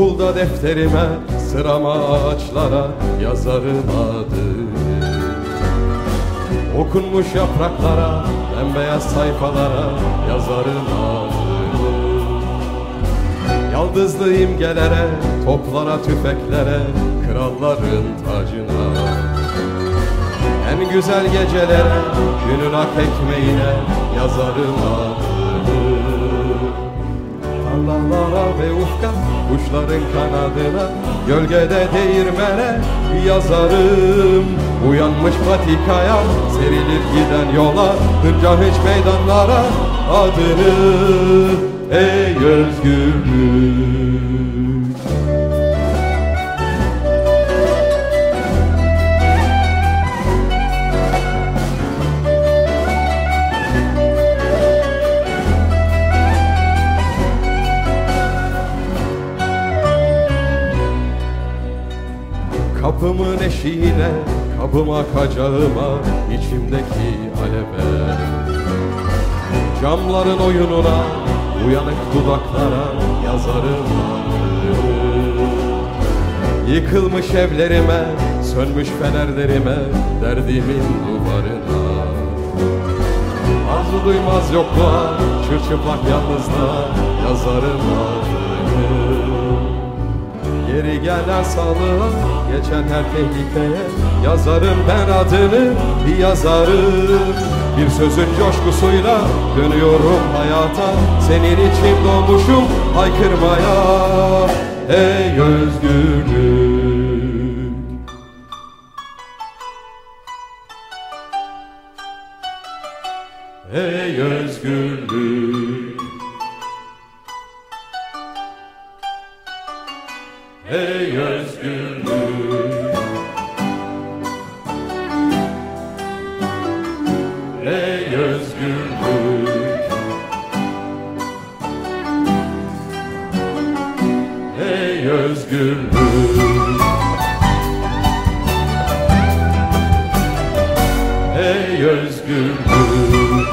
Okulda defterime sırama ağaçlara yazarım adını Okunmuş yapraklara, bembeyaz sayfalara yazarım adını Yaldızlı imgelere, toplara, tüfeklere, kralların tacına. En güzel gecelere, günün ak ekmeğine yazarım adını Tarlalara ve ufka, kuşların kanadına Gölgede değirmene yazarım. Uyanmış patikaya, serilir giden yola Hınca hiç meydanlara adını Ey özgürlük Kapımın eşiğine, kapıma kacağıma, içimdeki aleve Camların oyununa, uyanık dudaklara yazarım Yıkılmış evlerime, sönmüş fenerlerime, derdimin duvarına. Arzu duymaz yokluğa, çırçıplak yalnızlığa yazarım adını Geri gelen sağlığa, geçen her tehlikeye Yazarım ben adını, bir yazarım. Bir sözün coşkusuyla dönüyorum hayata Senin için doğmuşum haykırmaya. Ey özgürlük Ey özgürlük Ey özgürlük. Ey özgürlük. Ey özgürlük. Ey özgürlük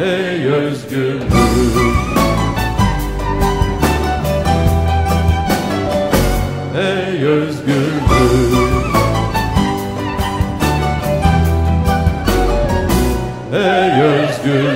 Ey özgürlük good.